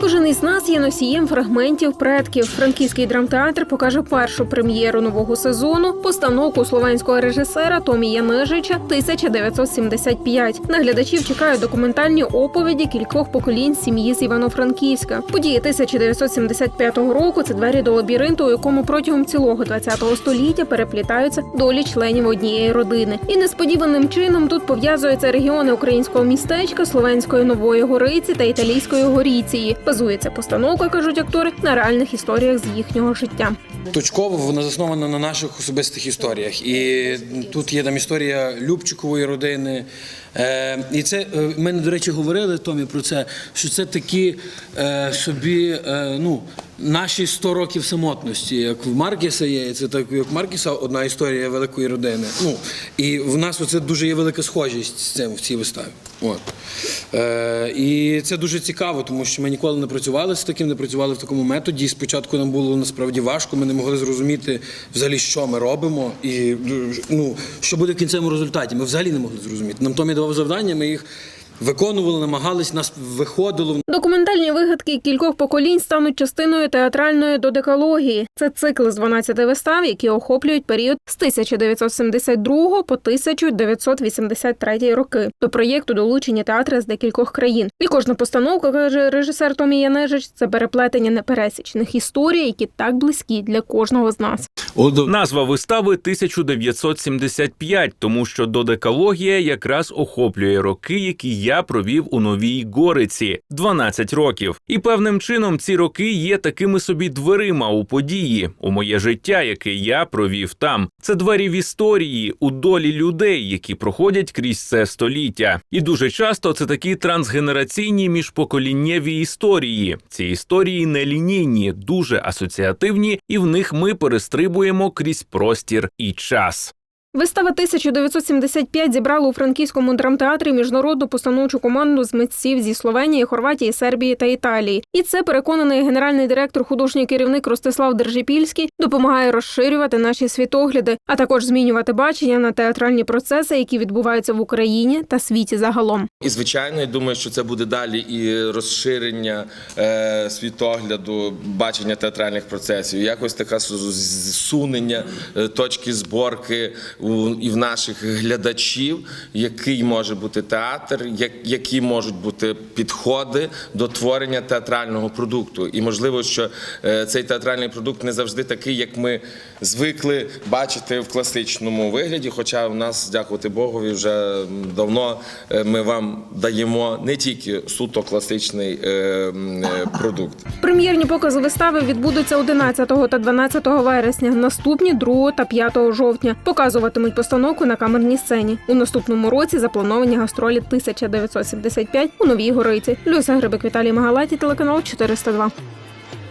Кожен із нас є носієм фрагментів предків. Франківський драмтеатр покаже першу прем'єру нового сезону постановку словенського режисера Томі Янежича 1975. На глядачів чекають документальні оповіді кількох поколінь сім'ї з Івано-Франківська. Події 1975 року це двері до лабіринту, у якому протягом цілого 20-го століття переплітаються долі членів однієї родини. І несподіваним чином тут пов'язуються регіони українського містечка, словенської нової гориці та італійської горіції. Базується постановка, кажуть актори, на реальних історіях з їхнього життя. Точково вона заснована на наших особистих історіях. І тут є там історія Любчикової родини. Е, і це е, ми, до речі, говорили Томі про це, що це такі е, собі, ну. Наші 100 років самотності, як в Маркіса є, це так як Маркіса одна історія великої родини. Ну і в нас оце дуже є велика схожість з цим в цій виставі. От. Е, і це дуже цікаво, тому що ми ніколи не працювали з таким, не працювали в такому методі. І спочатку нам було насправді важко. Ми не могли зрозуміти взагалі, що ми робимо, і ну що буде в кінцевому результаті. Ми взагалі не могли зрозуміти. Нам Томі давав завдання, ми їх виконували, намагались, нас виходило. Документальні вигадки кількох поколінь стануть частиною театральної додекалогії. Це цикл з 12 вистав, які охоплюють період з 1972 по 1983 роки. До проєкту долучені театри з декількох країн. І кожна постановка, каже режисер Томі Янежич, це переплетення непересічних історій, які так близькі для кожного з нас. Назва вистави 1975, тому що додекалогія якраз охоплює роки, які я провів у Новій Гориці 12 років. І певним чином ці роки є такими собі дверима у події, у моє життя, яке я провів там. Це двері в історії, у долі людей, які проходять крізь це століття. І дуже часто це такі трансгенераційні міжпоколіннєві історії. Ці історії нелінійні, дуже асоціативні, і в них ми перестрибуємо крізь простір і час. Вистава 1975 зібрала у франківському драмтеатрі міжнародну постановчу команду з митців зі Словенії, Хорватії, Сербії та Італії. І це переконаний генеральний директор, художній керівник Ростислав Держипільський допомагає розширювати наші світогляди, а також змінювати бачення на театральні процеси, які відбуваються в Україні та світі загалом. І звичайно, я думаю, що це буде далі і розширення е, світогляду, бачення театральних процесів, якось така су- зсунення е, точки зборки у, і в наших глядачів, який може бути театр, як, які можуть бути підходи до творення театрального продукту. І можливо, що е, цей театральний продукт не завжди такий, як ми звикли бачити в класичному вигляді. Хоча в нас, дякувати Богові, вже давно е, ми вам даємо не тільки суто класичний е, продукт. Прем'єрні покази вистави відбудуться 11 та 12 вересня. Наступні 2 та 5 жовтня. Показуватимуть постановку на камерній сцені. У наступному році заплановані гастролі 1975 у Новій Гориці. Люся Грибик Віталій Магалаті, телеканал 402.